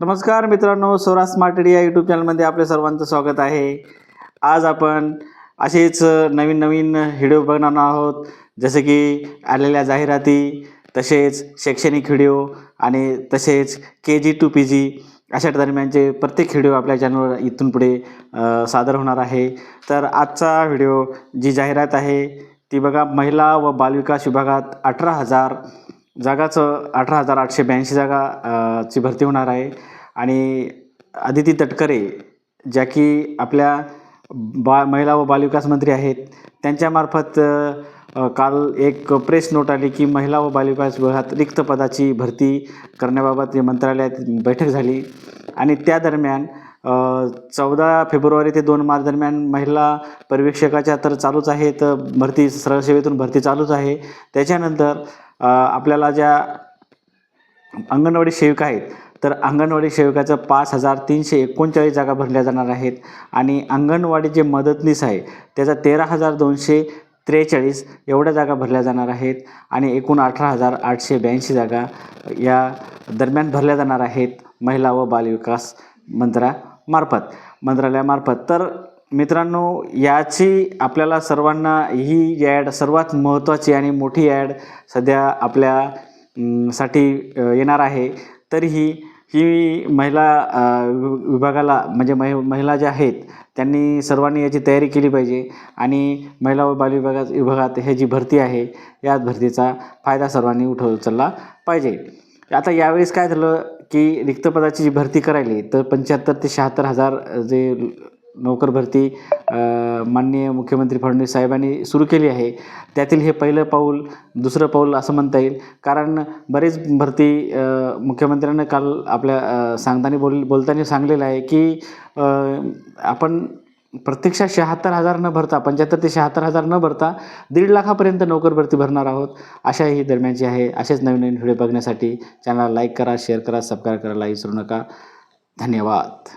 नमस्कार मित्रांनो स्वराज स्मार्ट इडिया या यूट्यूब चॅनलमध्ये आपल्या सर्वांचं स्वागत आहे. आज आपण असेच नवीन नवीन व्हिडिओ बघणार आहोत. जसे की आलेल्या जाहिराती तसेच शैक्षणिक व्हिडिओ आणि तसेच के जी टू पी जी अशा दरम्यानचे प्रत्येक व्हिडिओ आपल्या चॅनलवर इथून पुढे सादर होणार आहे. तर आजचा व्हिडिओ जी जाहिरात आहे ती बघा महिला व बालविकास विभागात अठरा हजार जागाचं अठरा हजार आठशे ब्याऐंशी जागा ची भरती होणार आहे. आणि आदिती तटकरे ज्या की आपल्या बा महिला व बालविकास मंत्री आहेत त्यांच्यामार्फत काल एक प्रेस नोट आली की महिला व बालविकास विभागात रिक्त पदाची भरती करण्याबाबत मंत्रालयात बैठक झाली. आणि त्या दरम्यान चौदा फेब्रुवारी ते दोन मार्च दरम्यान महिला पर्यवेक्षकाच्या तर चालूच आहेत भरती सरळसेवेतून भरती चालूच आहे. त्याच्यानंतर आपल्याला ज्या अंगणवाडी सेविका आहेत तर अंगणवाडी सेविकाचं पाच हजार तीनशे एकोणचाळीस जागा भरल्या जाणार आहेत आणि अंगणवाडी जे मदतनीस आहे त्याचा तेरा हजार दोनशे त्रेचाळीस एवढ्या जागा भरल्या जाणार आहेत आणि एकूण अठरा हजार आठशे ब्याऐंशी जागा या दरम्यान भरल्या जाणार आहेत महिला व बालविकास मंत्रामार्फत मंत्रालयामार्फत. तर मित्रांनो याची आपल्याला सर्वांना ही ॲड सर्वात महत्त्वाची आणि मोठी ॲड सध्या आपल्या साठी येणार आहे. तरीही ही महिला विभागाला म्हणजे महि महिला ज्या आहेत त्यांनी सर्वांनी याची तयारी केली पाहिजे आणि महिला व बाल विभागात हे जी भरती आहे या भरतीचा फायदा सर्वांनी उठव उचलला पाहिजे. आता यावेळेस काय झालं की रिक्त पदाची जी भरती करायली तर पंच्याहत्तर ते शहात्तर हजार जे नोकर भरती माननीय मुख्यमंत्री फडणवीस साहेबांनी सुरू केली आहे. त्यातील हे पहिलं पाऊल दुसरं पाऊल असं म्हणता येईल. कारण बरेच भरती मुख्यमंत्र्यांना काल आपल्या सांगताना बोल बोलताना सांगलेलं आहे की आपण प्रत्यक्षात शहात्तर हजार न भरता पंच्याहत्तर ते शहात्तर हजार न भरता दीड लाखापर्यंत नोकर भरती भरणार आहोत. अशा ही दरम्यानची आहे. असेच नवीन नवीन व्हिडिओ बघण्यासाठी चॅनलला लाईक करा शेअर करा सबस्क्राईब करायला विसरू नका. धन्यवाद.